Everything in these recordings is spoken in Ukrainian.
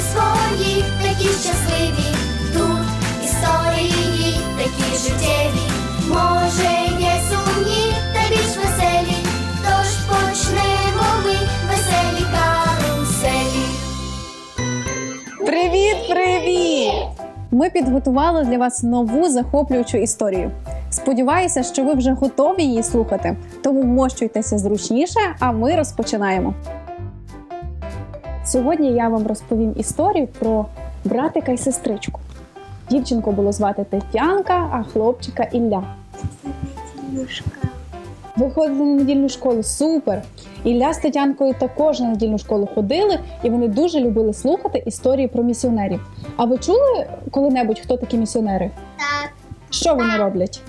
свої, такі щасливі. Тут історії такі життєві. Може, є сумні та більш веселі. Тож почнемо ми веселі каруселі. Привіт, привіт! Ми підготували для вас нову захоплюючу історію. Сподіваюся, що ви вже готові її слухати, тому вмощуйтеся зручніше, а ми розпочинаємо. Сьогодні я вам розповім історію про братика і сестричку. Дівчинку було звати Тетянка, а хлопчика Ілля. Ви ходили на недільну школу, супер! Ілля з Тетянкою також на недільну школу ходили, і вони дуже любили слухати історії про місіонерів. А ви чули коли-небудь, хто такі місіонери? Так, Що вони роблять?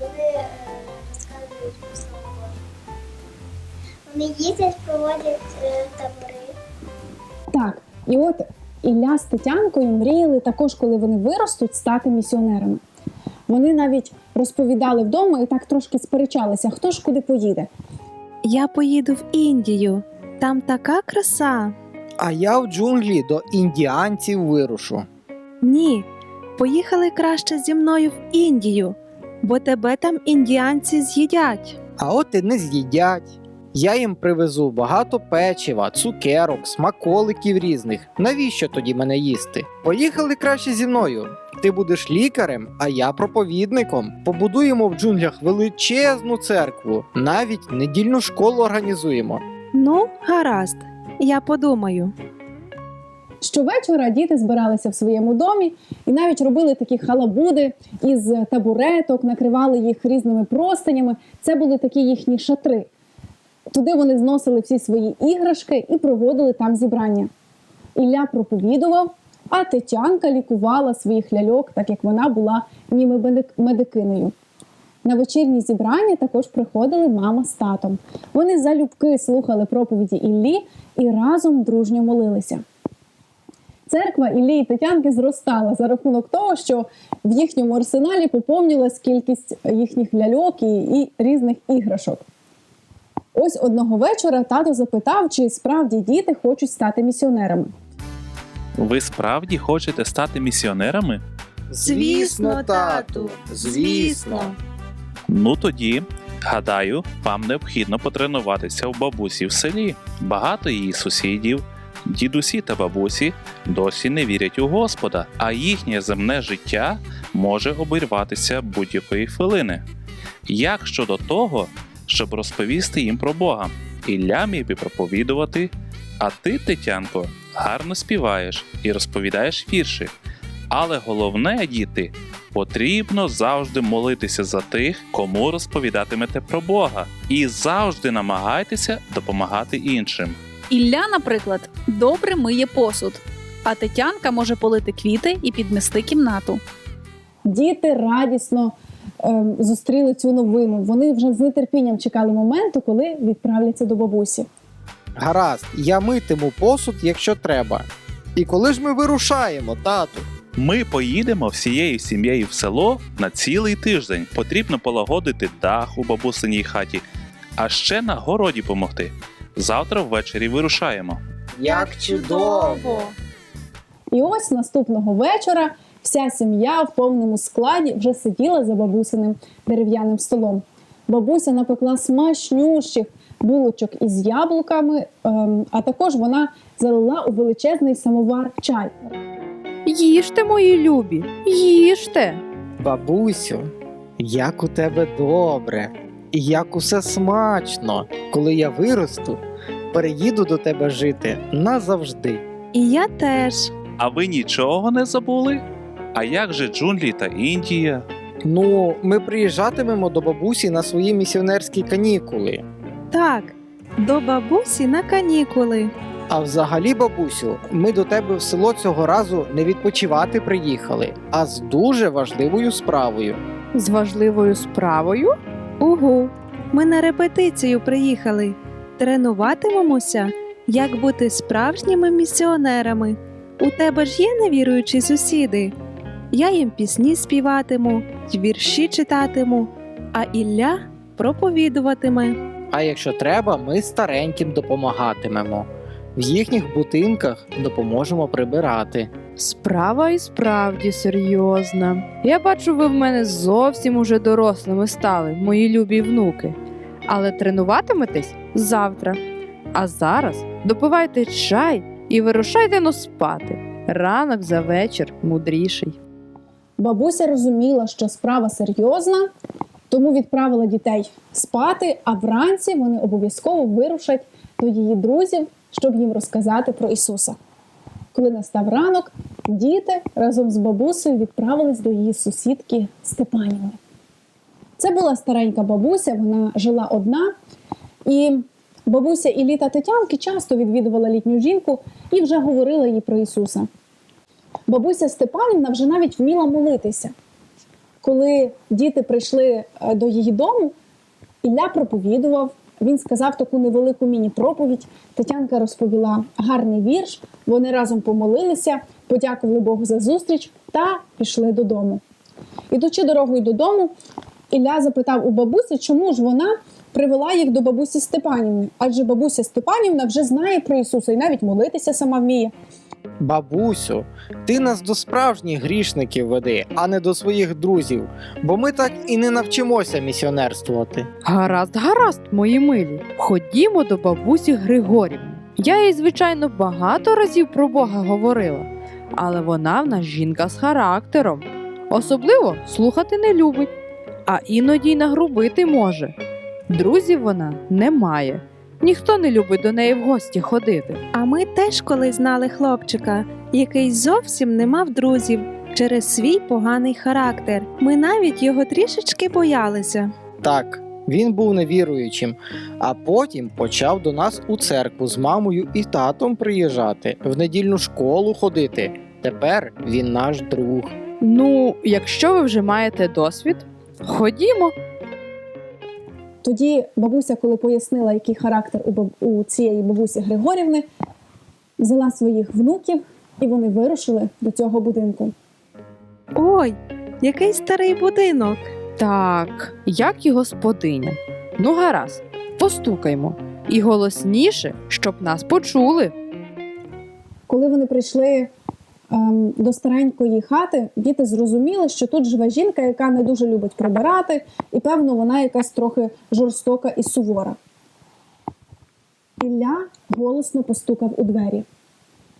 вони е, розказують про. Вони їздять, проводять е, табори. І от Ілля з Тетянкою мріяли також, коли вони виростуть, стати місіонерами. Вони навіть розповідали вдома і так трошки сперечалися, хто ж куди поїде. Я поїду в Індію. Там така краса. А я в джунглі до індіанців вирушу. Ні, поїхали краще зі мною в Індію, бо тебе там індіанці з'їдять. А от і не з'їдять. Я їм привезу багато печива, цукерок, смаколиків різних. Навіщо тоді мене їсти? Поїхали краще зі мною. Ти будеш лікарем, а я проповідником. Побудуємо в джунглях величезну церкву, навіть недільну школу організуємо. Ну, гаразд, я подумаю. Щовечора діти збиралися в своєму домі і навіть робили такі халабуди із табуреток, накривали їх різними простинями. Це були такі їхні шатри. Туди вони зносили всі свої іграшки і проводили там зібрання. Ілля проповідував, а Тетянка лікувала своїх ляльок, так як вона була ніби медикинею. На вечірні зібрання також приходили мама з татом. Вони залюбки слухали проповіді Іллі і разом дружньо молилися. Церква Іллі і Тетянки зростала за рахунок того, що в їхньому арсеналі поповнилась кількість їхніх ляльок і, і різних іграшок. Ось одного вечора тато запитав, чи справді діти хочуть стати місіонерами. Ви справді хочете стати місіонерами? Звісно, тату, звісно. Ну тоді, гадаю, вам необхідно потренуватися у бабусі в селі. Багато її сусідів, дідусі та бабусі досі не вірять у Господа, а їхнє земне життя може обірватися будь-якої хвилини. Як щодо того, щоб розповісти їм про Бога? Ілля міг би проповідувати, а ти, Тетянко, гарно співаєш і розповідаєш вірші. Але головне, діти, потрібно завжди молитися за тих, кому розповідатимете про Бога, і завжди намагайтеся допомагати іншим. Ілля, наприклад, добре миє посуд, а Тетянка може полити квіти і підмести кімнату. Діти радісно зустріли цю новину. Вони вже з нетерпінням чекали моменту, коли відправляться до бабусі. Гаразд, я митиму посуд, якщо треба. І коли ж ми вирушаємо, тату? Ми поїдемо всією сім'єю в село на цілий тиждень. Потрібно полагодити дах у бабусиній хаті, а ще на городі помогти. Завтра ввечері вирушаємо. Як чудово! І ось наступного вечора вся сім'я в повному складі вже сиділа за бабусиним дерев'яним столом. Бабуся напекла смачнющих булочок із яблуками, ем, а також вона залила у величезний самовар чай. Їжте, мої любі, їжте. Бабусю, як у тебе добре, і як усе смачно. Коли я виросту, переїду до тебе жити назавжди. І я теж. А ви нічого не забули? А як же джунглі та Індія? Ну, ми приїжджатимемо до бабусі на свої місіонерські канікули. Так, до бабусі на канікули. А взагалі, бабусю, ми до тебе в село цього разу не відпочивати приїхали, а з дуже важливою справою. З важливою справою? Угу, ми на репетицію приїхали. Тренуватимемося, як бути справжніми місіонерами. У тебе ж є невіруючі сусіди. Я їм пісні співатиму, вірші читатиму, а Ілля проповідуватиме. А якщо треба, ми стареньким допомагатимемо. в їхніх будинках допоможемо прибирати. Справа і справді серйозна. Я бачу, ви в мене зовсім уже дорослими стали, мої любі внуки. Але тренуватиметесь завтра. А зараз допивайте чай і вирушайте но спати. Ранок за вечір мудріший. Бабуся розуміла, що справа серйозна, тому відправила дітей спати, а вранці вони обов'язково вирушать до її друзів, щоб їм розказати про Ісуса. Коли настав ранок, діти разом з бабусею відправились до її сусідки Степанівни. Це була старенька бабуся, вона жила одна. І бабуся Іллі та Тетянки часто відвідувала літню жінку і вже говорила їй про Ісуса. Бабуся Степанівна вже навіть вміла молитися. Коли діти прийшли е, до її дому, Ілля проповідував. Він сказав таку невелику міні-проповідь. Тетянка розповіла гарний вірш. Вони разом помолилися, подякували Богу за зустріч та пішли додому. Ідучи дорогою додому, Ілля запитав у бабусі, чому ж вона привела їх до бабусі Степанівни. Адже бабуся Степанівна вже знає про Ісуса і навіть молитися сама вміє. Бабусю, ти нас до справжніх грішників веди, а не до своїх друзів, бо ми так і не навчимося місіонерствувати. Гаразд, гаразд, мої милі. Ходімо до бабусі Григорівни. Я їй, звичайно, багато разів про Бога говорила, але вона в нас жінка з характером. Особливо слухати не любить, а іноді й нагрубити може. Друзів вона не має. Ніхто не любить до неї в гості ходити. А ми теж колись знали хлопчика, який зовсім не мав друзів через свій поганий характер. Ми навіть його трішечки боялися. Так, він був невіруючим, а потім почав до нас у церкву з мамою і татом приїжджати, в недільну школу ходити. Тепер він наш друг. Ну, якщо ви вже маєте досвід, ходімо. Тоді бабуся, коли пояснила, який характер у, баб... у цієї бабусі Григорівни, взяла своїх внуків і вони вирушили до цього будинку. Ой, який старий будинок! Так, як і господиня. Ну, гаразд, постукаймо. І голосніше, щоб нас почули. Коли вони прийшли до старенької хати, діти зрозуміли, що тут живе жінка, яка не дуже любить прибирати, і певно, вона якась трохи жорстока і сувора. Ілля голосно постукав у двері.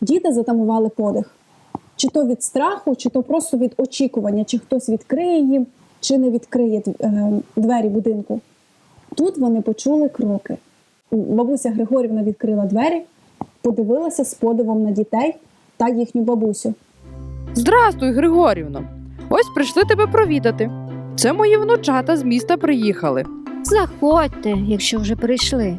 Діти затамували подих. Чи то від страху, чи то просто від очікування, чи хтось відкриє їм, чи не відкриє е, двері будинку. Тут вони почули кроки. Бабуся Григорівна відкрила двері, подивилася з подивом на дітей та їхню бабусю. Здрастуй, Григорівно. Ось прийшли тебе провідати. Це мої внучата з міста приїхали. Заходьте, якщо вже прийшли.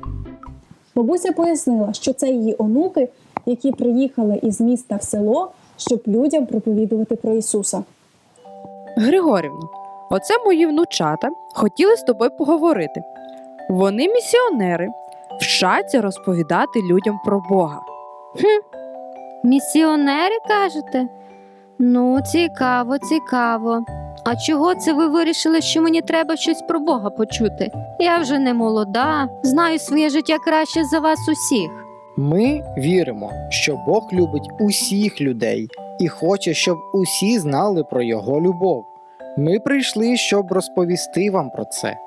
Бабуся пояснила, що це її онуки, які приїхали із міста в село, щоб людям проповідувати про Ісуса. Григорівно, оце мої внучата хотіли з тобою поговорити. Вони місіонери, вчаться розповідати людям про Бога. Місіонери кажете? Ну, цікаво, цікаво. А чого це ви вирішили, що мені треба щось про Бога почути? Я вже не молода, знаю своє життя краще за вас усіх. Ми віримо, що Бог любить усіх людей і хоче, щоб усі знали про його любов. Ми прийшли, щоб розповісти вам про це.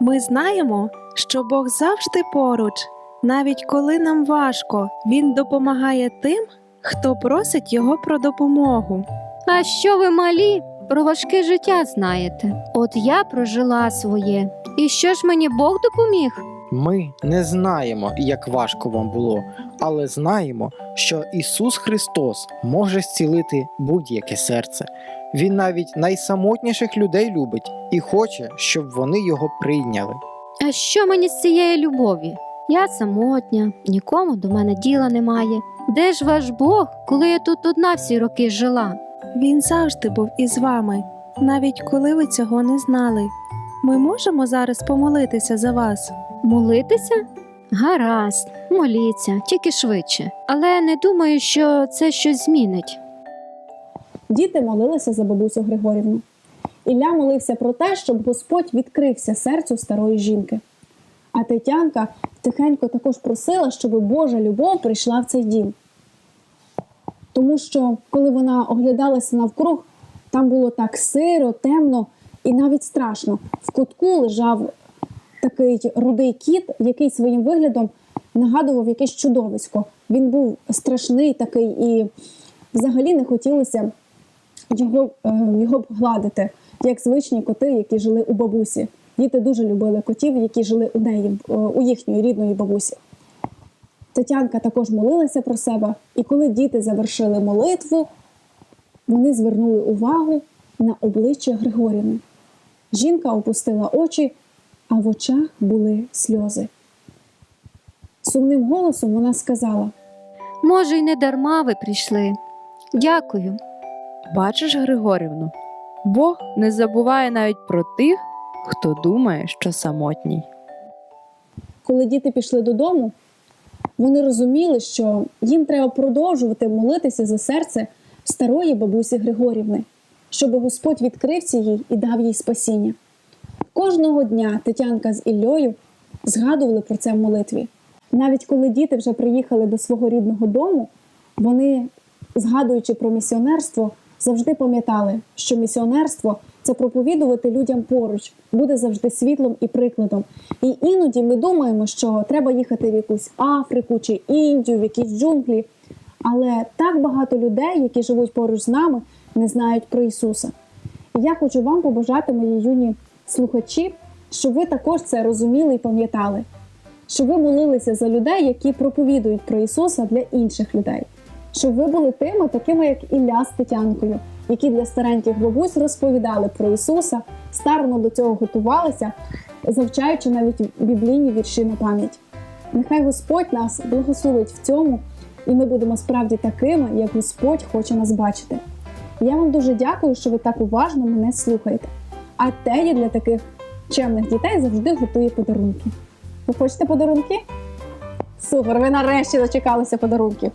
Ми знаємо, що Бог завжди поруч, навіть коли нам важко, Він допомагає тим, хто просить його про допомогу. А що ви малі? Про важке життя знаєте. От я прожила своє. І що ж мені Бог допоміг? Ми не знаємо, як важко вам було, але знаємо, що Ісус Христос може зцілити будь-яке серце. Він навіть найсамотніших людей любить і хоче, щоб вони його прийняли. А що мені з цієї любові? Я самотня, нікому до мене діла немає. Де ж ваш Бог, коли я тут одна всі роки жила? Він завжди був із вами, навіть коли ви цього не знали. Ми можемо зараз помолитися за вас. Молитися? Гаразд, моліться, тільки швидше. Але не думаю, що це щось змінить. Діти молилися за бабусю Григорівну. Ілля молився про те, щоб Господь відкрився серцю старої жінки. А Тетянка тихенько також просила, щоб Божа любов прийшла в цей дім. Тому що, коли вона оглядалася навкруг, там було так сиро, темно і навіть страшно. В кутку лежав такий рудий кіт, який своїм виглядом нагадував якесь чудовисько. Він був страшний такий, і взагалі не хотілося його, е, його гладити, як звичні коти, які жили у бабусі. Діти дуже любили котів, які жили у неї, е, у їхньої рідної бабусі. Тетянка також молилася про себе, і коли діти завершили молитву, вони звернули увагу на обличчя Григорівни. Жінка опустила очі, а в очах були сльози. Сумним голосом вона сказала: Може, й не дарма ви прийшли. Дякую. Бачиш, Григорівну, Бог не забуває навіть про тих, хто думає, що самотній. коли діти пішли додому, вони розуміли, що їм треба продовжувати молитися за серце старої бабусі Григорівни, щоб Господь відкрився їй і дав їй спасіння. Кожного дня Тетянка з Іллею згадували про це в молитві. Навіть коли діти вже приїхали до свого рідного дому, вони, згадуючи про місіонерство, завжди пам'ятали, що місіонерство це проповідувати людям поруч, буде завжди світлом і прикладом. І іноді ми думаємо, що треба їхати в якусь Африку чи Індію, в якісь джунглі. Але так багато людей, які живуть поруч з нами, не знають про Ісуса. І я хочу вам побажати, мої юні слухачі, щоб ви також це розуміли і пам'ятали, щоб ви молилися за людей, які проповідують про Ісуса для інших людей, щоб ви були тими, такими як Ілля з Тетянкою, які для стареньких бабусь розповідали про Ісуса, старано до цього готувалися, завчаючи навіть біблійні вірші на пам'ять. Нехай Господь нас благословить в цьому, і ми будемо справді такими, як Господь хоче нас бачити. Я вам дуже дякую, що ви так уважно мене слухаєте. А Теді для таких чемних дітей завжди готує подарунки. Ви хочете подарунки? Супер! Ви нарешті дочекалися подарунків.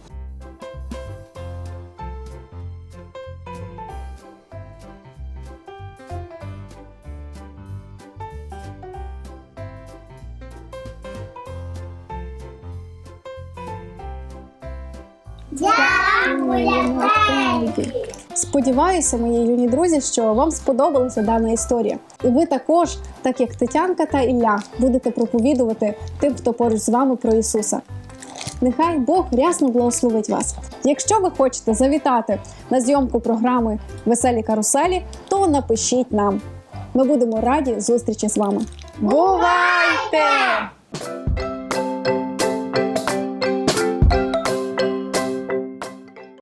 Сподіваюся, мої юні друзі, що вам сподобалася дана історія. І ви також, так як Тетянка та Ілля, будете проповідувати тим, хто поруч з вами про Ісуса. Нехай Бог рясно благословить вас. Якщо ви хочете завітати на зйомку програми Веселі каруселі, то напишіть нам. Ми будемо раді зустрічі з вами. Бувайте!